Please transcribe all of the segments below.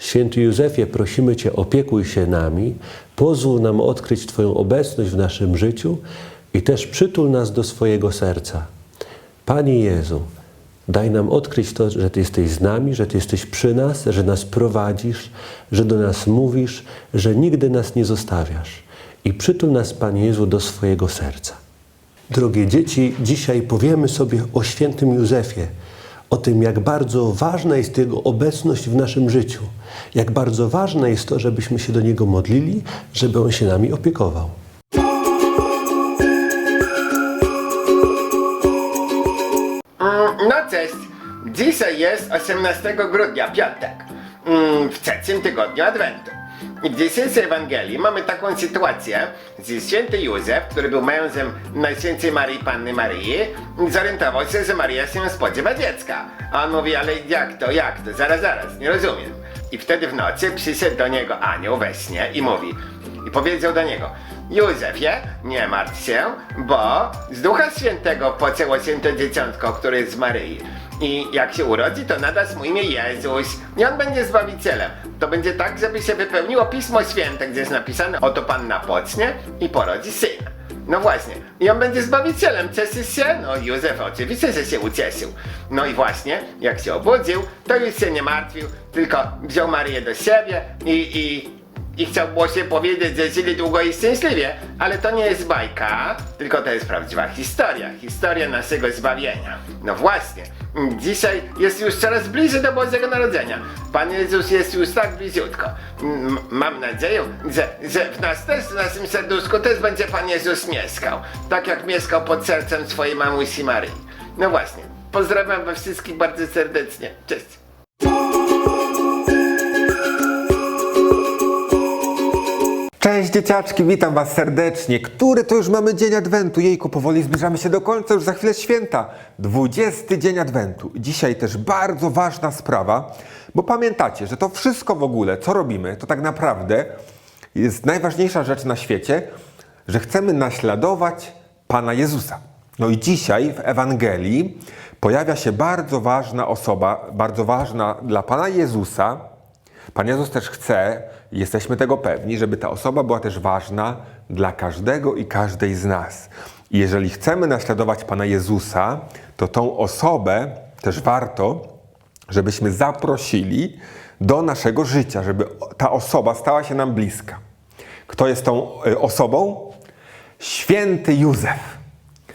Święty Józefie, prosimy Cię, opiekuj się nami, pozwól nam odkryć Twoją obecność w naszym życiu i też przytul nas do swojego serca. Panie Jezu, daj nam odkryć to, że Ty jesteś z nami, że Ty jesteś przy nas, że nas prowadzisz, że do nas mówisz, że nigdy nas nie zostawiasz. I przytul nas, Panie Jezu, do swojego serca. Drogie dzieci, dzisiaj powiemy sobie o świętym Józefie, o tym, jak bardzo ważna jest Jego obecność w naszym życiu, jak bardzo ważne jest to, żebyśmy się do Niego modlili, żeby On się nami opiekował. No cześć. Dzisiaj jest 18 grudnia, piątek. Mm, W trzecim tygodniu Adwentu. W dzisiejszej Ewangelii mamy taką sytuację, że święty Józef, który był mężem Najświętszej Maryi Panny Maryi, zorientował się, że Maria się spodziewa dziecka. A on mówi, ale jak to, jak to, zaraz, zaraz, nie rozumiem. I wtedy w nocy przyszedł do niego anioł we śnie i mówi, i powiedział do niego, Józefie, nie martw się, bo z Ducha Świętego poczęło się to dzieciątko, które jest z Maryi. I jak się urodzi, to nadasz mu imię Jezus i on będzie Zbawicielem. To będzie tak, żeby się wypełniło Pismo Święte, gdzie jest napisane, oto Panna pocznie i porodzi syna. No właśnie, i on będzie Zbawicielem, cieszysz się? No Józef oczywiście, że się ucieszył. No i właśnie, jak się obudził, to już się nie martwił, tylko wziął Marię do siebie i, i i chciał się powiedzieć, że żyli długo i szczęśliwie, ale to nie jest bajka, tylko to jest prawdziwa historia, historia naszego zbawienia. No właśnie, dzisiaj jest już coraz bliżej do Bożego Narodzenia. Pan Jezus jest już tak bliziutko. M- Mam nadzieję, że, że w nas też, w naszym serduszku też będzie Pan Jezus mieszkał, tak jak mieszkał pod sercem swojej mamusi Maryi. No właśnie, pozdrawiam was wszystkich bardzo serdecznie. Cześć! Cześć dzieciaczki, witam was serdecznie. Który to już mamy dzień Adwentu? Jejku, powoli zbliżamy się do końca, już za chwilę święta. 20 dzień Adwentu. Dzisiaj też bardzo ważna sprawa, bo pamiętacie, że to wszystko w ogóle, co robimy, to tak naprawdę jest najważniejsza rzecz na świecie, że chcemy naśladować Pana Jezusa. No i dzisiaj w Ewangelii pojawia się bardzo ważna osoba, bardzo ważna dla Pana Jezusa, Pan Jezus też chce, jesteśmy tego pewni, żeby ta osoba była też ważna dla każdego i każdej z nas. I jeżeli chcemy naśladować Pana Jezusa, to tą osobę też warto, żebyśmy zaprosili do naszego życia, żeby ta osoba stała się nam bliska. Kto jest tą y, osobą? Święty Józef.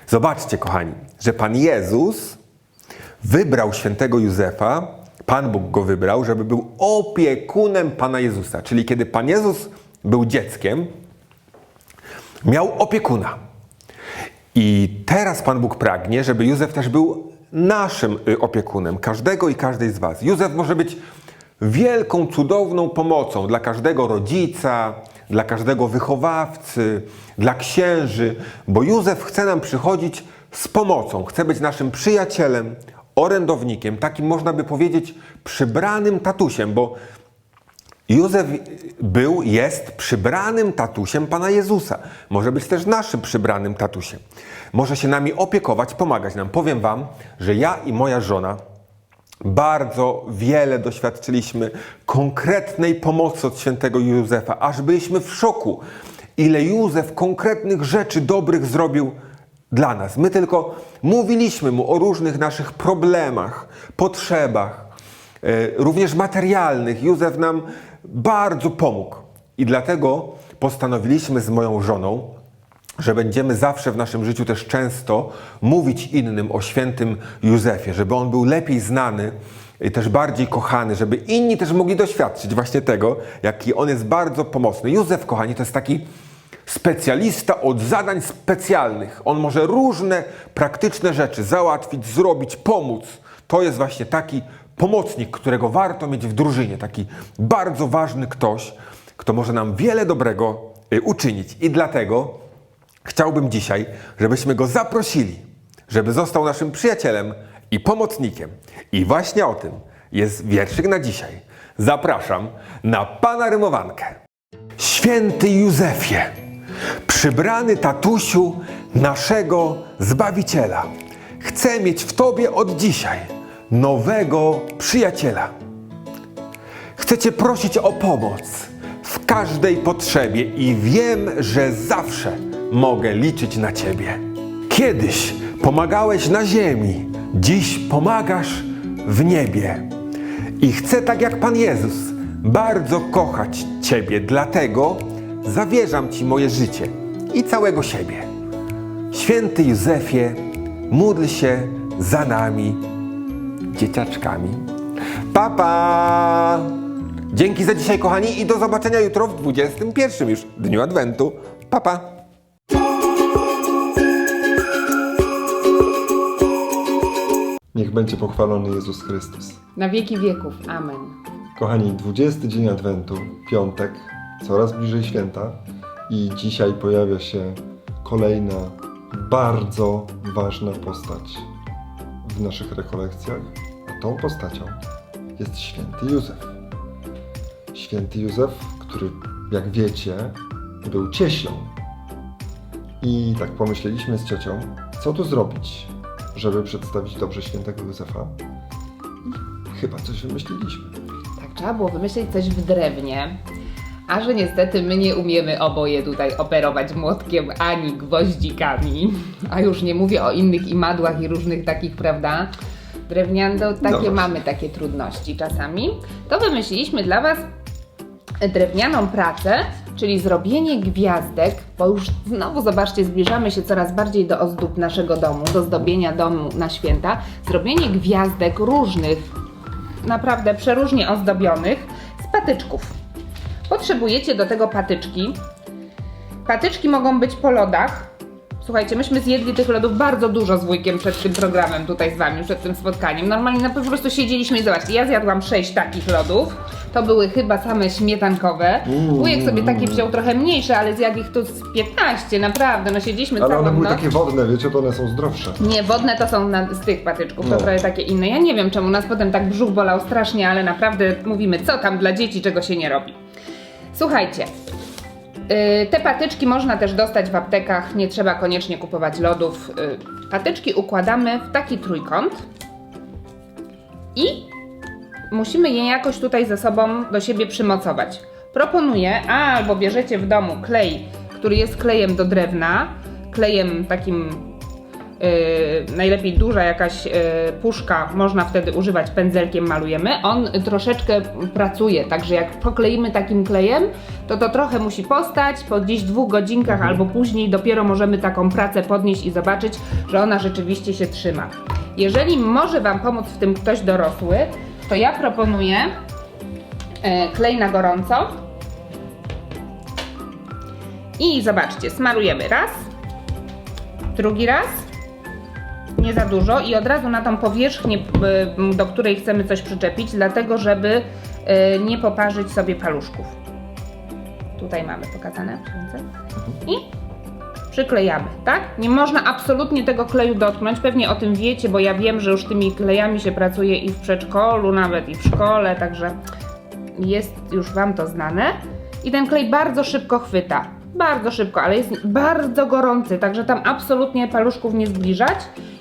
Zobaczcie, kochani, że Pan Jezus wybrał świętego Józefa, Pan Bóg go wybrał, żeby był opiekunem Pana Jezusa. Czyli kiedy Pan Jezus był dzieckiem, miał opiekuna. I teraz Pan Bóg pragnie, żeby Józef też był naszym y, opiekunem, każdego i każdej z Was. Józef może być wielką, cudowną pomocą dla każdego rodzica, dla każdego wychowawcy, dla księży, bo Józef chce nam przychodzić z pomocą, chce być naszym przyjacielem, orędownikiem, takim można by powiedzieć przybranym tatusiem, bo Józef był, jest przybranym tatusiem Pana Jezusa. Może być też naszym przybranym tatusiem. Może się nami opiekować, pomagać nam. Powiem Wam, że ja i moja żona bardzo wiele doświadczyliśmy konkretnej pomocy od świętego Józefa, aż byliśmy w szoku, ile Józef konkretnych rzeczy dobrych zrobił dla nas. My tylko mówiliśmy mu o różnych naszych problemach, potrzebach, e, również materialnych. Józef nam bardzo pomógł. I dlatego postanowiliśmy z moją żoną, że będziemy zawsze w naszym życiu też często mówić innym o świętym Józefie, żeby on był lepiej znany i też bardziej kochany, żeby inni też mogli doświadczyć właśnie tego, jaki on jest bardzo pomocny. Józef, kochani, to jest taki specjalista od zadań specjalnych. On może różne praktyczne rzeczy załatwić, zrobić, pomóc. To jest właśnie taki pomocnik, którego warto mieć w drużynie, taki bardzo ważny ktoś, kto może nam wiele dobrego y, uczynić. I dlatego chciałbym dzisiaj, żebyśmy go zaprosili, żeby został naszym przyjacielem i pomocnikiem. I właśnie o tym jest wierszyk na dzisiaj. Zapraszam na pana rymowankę. Święty Józefie, przybrany tatusiu naszego Zbawiciela, chcę mieć w Tobie od dzisiaj nowego przyjaciela. Chcę Cię prosić o pomoc w każdej potrzebie i wiem, że zawsze mogę liczyć na Ciebie. Kiedyś pomagałeś na ziemi, dziś pomagasz w niebie. I chcę tak jak Pan Jezus bardzo kochać Ciebie, dlatego zawierzam Ci moje życie i całego siebie. Święty Józefie, módl się za nami, dzieciaczkami. Papa! Pa! Dzięki za dzisiaj, kochani, i do zobaczenia jutro w 21 już dniu Adwentu. Papa! Pa. Niech będzie pochwalony Jezus Chrystus. Na wieki wieków. Amen. Kochani, 20 dzień Adwentu, piątek, coraz bliżej święta i dzisiaj pojawia się kolejna bardzo ważna postać w naszych rekolekcjach, a tą postacią jest święty Józef. Święty Józef, który, jak wiecie, był cieślą. I tak pomyśleliśmy z ciocią, co tu zrobić, żeby przedstawić dobrze świętego Józefa. I chyba coś wymyśliliśmy. Tak, trzeba było wymyślić coś w drewnie. A że niestety my nie umiemy oboje tutaj operować młotkiem ani gwoździkami, a już nie mówię o innych imadłach i różnych takich, prawda? Drewniane, to takie właśnie. mamy takie trudności czasami. To wymyśliliśmy dla Was drewnianą pracę, czyli zrobienie gwiazdek, bo już znowu zobaczcie, zbliżamy się coraz bardziej do ozdób naszego domu, do zdobienia domu na święta. Zrobienie gwiazdek różnych, naprawdę przeróżnie ozdobionych z patyczków. Potrzebujecie do tego patyczki. Patyczki mogą być po lodach. Słuchajcie, myśmy zjedli tych lodów bardzo dużo z wujkiem przed tym programem tutaj z wami, przed tym spotkaniem. Normalnie no, po prostu siedzieliśmy i zobaczcie, ja zjadłam 6 takich lodów. To były chyba same śmietankowe. Wujek sobie takie wziął trochę mniejsze, ale zjadł ich tu z 15, naprawdę. No siedzieliśmy Ale całą one były noc. takie wodne, wiecie, to one są zdrowsze. Nie, wodne to są na, z tych patyczków, to No. trochę takie inne. Ja nie wiem czemu nas potem tak brzuch bolał strasznie, ale naprawdę mówimy, co tam dla dzieci, czego się nie robi. Słuchajcie, yy, te patyczki można też dostać w aptekach, nie trzeba koniecznie kupować lodów. Yy, patyczki układamy w taki trójkąt i musimy je jakoś tutaj ze sobą do siebie przymocować. Proponuję, albo bierzecie w domu klej, który jest klejem do drewna, klejem takim najlepiej duża jakaś yy, puszka, można wtedy używać pędzelkiem, malujemy. On troszeczkę pracuje, także jak pokleimy takim klejem, to to trochę musi postać, po gdzieś dwóch godzinkach albo później dopiero możemy taką pracę podnieść i zobaczyć, że ona rzeczywiście się trzyma. Jeżeli może Wam pomóc w tym ktoś dorosły, to ja proponuję yy, klej na gorąco i zobaczcie, smarujemy raz, drugi raz, nie za dużo i od razu na tą powierzchnię, y, do której chcemy coś przyczepić, dlatego żeby y, nie poparzyć sobie paluszków. Tutaj mamy pokazane. I przyklejamy, tak? Nie można absolutnie tego kleju dotknąć, pewnie o tym wiecie, bo ja wiem, że już tymi klejami się pracuje i w przedszkolu, nawet i w szkole, także jest już Wam to znane. I ten klej bardzo szybko chwyta. Bardzo szybko, ale jest bardzo gorący, także tam absolutnie paluszków nie zbliżać.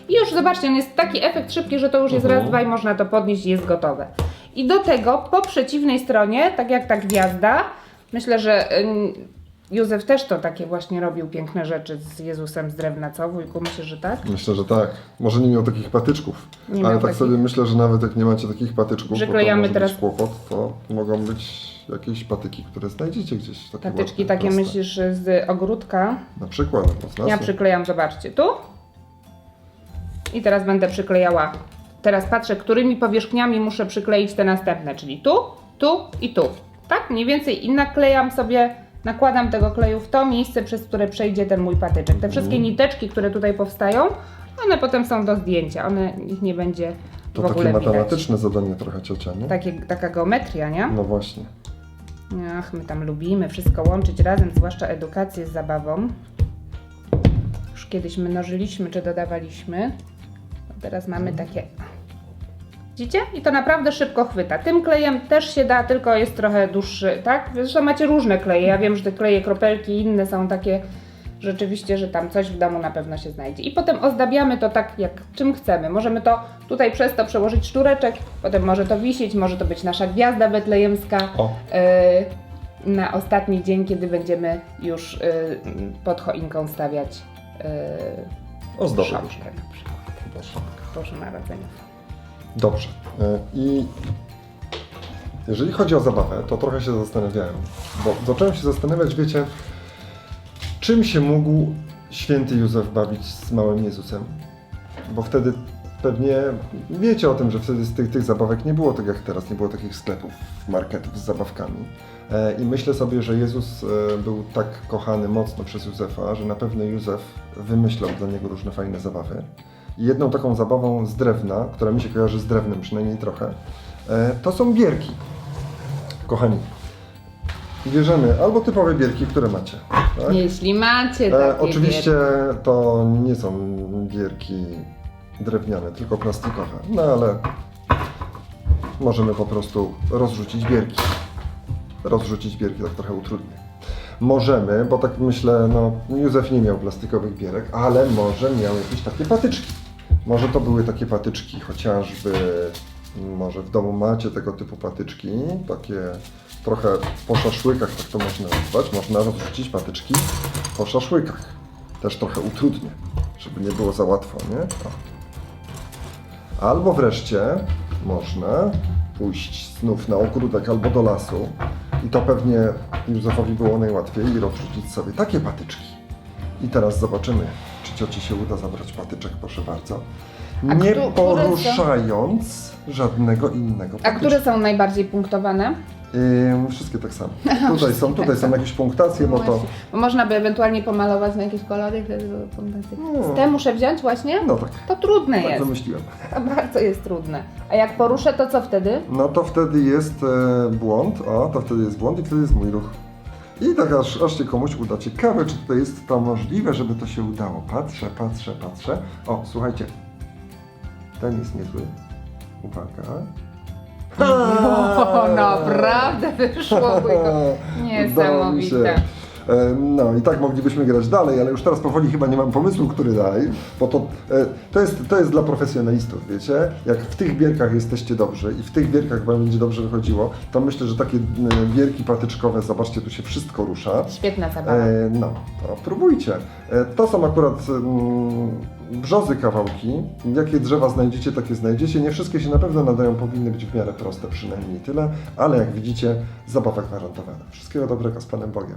I już zobaczcie, on jest taki efekt szybki, że to już jest raz, dwa i można to podnieść i jest gotowe. I do tego po przeciwnej stronie, tak jak ta gwiazda, myślę, że ym, Józef też to takie właśnie robił piękne rzeczy z Jezusem z drewna, co wujku? Myślę, że tak? Myślę, że tak. Może nie miał takich patyczków, Nie ale tak takich. sobie myślę, że nawet jak nie macie takich patyczków, to może teraz- kłopot, to mogą być jakieś patyki, które znajdziecie gdzieś. Takie Patyczki takie proste. myślisz z ogródka? Na przykład. Ja przyklejam, zobaczcie, tu. I teraz będę przyklejała. Teraz patrzę, którymi powierzchniami muszę przykleić te następne, czyli tu, tu i tu. Tak? Mniej więcej i naklejam sobie, nakładam tego kleju w to miejsce, przez które przejdzie ten mój patyczek. Te wszystkie niteczki, które tutaj powstają, one potem są do zdjęcia. One, ich nie będzie To w ogóle takie widać. matematyczne zadanie trochę ciocia, nie? Takie, taka geometria, nie? No właśnie. Ach, my tam lubimy wszystko łączyć razem, zwłaszcza edukację z zabawą. Już kiedyś mnożyliśmy czy dodawaliśmy. Teraz mamy takie. Widzicie? I to naprawdę szybko chwyta. Tym klejem też się da, tylko jest trochę dłuższy, tak? Zresztą macie różne kleje. Ja wiem, że te kleje kropelki inne są takie rzeczywiście, że tam coś w domu na pewno się znajdzie. I potem ozdabiamy to tak, jak czym chcemy. Możemy to tutaj przez to przełożyć sztureczek, potem może to wisieć, może to być nasza gwiazda betlejemska. Y, na ostatni dzień, kiedy będziemy już y, pod choinką stawiać y, Ozdoby Proszę. Boże Narodzenia. Dobrze. E, I jeżeli chodzi o zabawę, to trochę się zastanawiałem, bo zacząłem się zastanawiać, wiecie, czym się mógł święty Józef bawić z małym Jezusem? Bo wtedy pewnie wiecie o tym, że wtedy z tych, tych zabawek nie było tak jak teraz, nie było takich sklepów, marketów z zabawkami. E, I myślę sobie, że Jezus e, był tak kochany mocno przez Józefa, że na pewno Józef wymyślał dla niego różne fajne zabawy. Jedną taką zabawą z drewna, która mi się kojarzy z drewnem przynajmniej trochę, e, to są bierki. Kochani, bierzemy albo typowe bierki, które macie. Tak? Jeśli macie takie E, oczywiście wielkie- to nie są bierki drewniane, tylko plastikowe. No ale możemy po prostu rozrzucić bierki. Rozrzucić bierki tak trochę utrudnię. Możemy, bo tak myślę, no Józef nie miał plastikowych bierek, ale może miał jakieś takie patyczki. Może to były takie patyczki, chociażby może w domu macie tego typu patyczki, takie trochę po szaszłykach, tak to można nazwać. Można rozrzucić patyczki po szaszłykach. Też trochę utrudnię, żeby nie było za łatwo, nie? O. Albo wreszcie można pójść znów na ogródek albo do lasu i to pewnie Józefowi było najłatwiej i rozrzucić sobie takie patyczki. I teraz zobaczymy, czy cioci się uda zabrać patyczek, proszę bardzo. A Nie któ- które są- poruszając żadnego innego A patyczka. które są najbardziej punktowane? Ym, wszystkie tak samo. Tutaj są, tutaj są jakieś punktacje, bo to... Właśnie. Bo można by ewentualnie pomalować na jakieś kolory, wtedy były. No. Z te muszę wziąć właśnie? No tak, To trudne tak jest. wymyśliłem. To bardzo jest trudne. A jak poruszę, to co wtedy? No to wtedy jest e, błąd, o, to wtedy jest błąd i wtedy jest mój ruch. I tak aż, aż się komuś uda. Ciekawe, czy to jest to możliwe, żeby to się udało. Patrzę, patrzę, patrzę. O, słuchajcie. Ten jest niezły. Uwaga. O, naprawdę wyszło. Niesamowite. E, No i tak moglibyśmy grać dalej, ale już teraz powoli chyba nie mam pomysłu, który dalej, bo to, e, to, jest, to jest dla profesjonalistów, wiecie? Jak w tych bierkach jesteście dobrzy i w tych bierkach wam będzie dobrze wychodziło, to myślę, że takie e, bierki patyczkowe, zobaczcie, tu się wszystko rusza. Świetna zabawa. E, no, to próbujcie. E, to są akurat mm, brzozy kawałki. Jakie drzewa znajdziecie, takie znajdziecie. Nie wszystkie się na pewno nadają, powinny być w miarę proste, przynajmniej tyle, ale jak widzicie, zabawa gwarantowana. Wszystkiego dobrego z Panem Bogiem.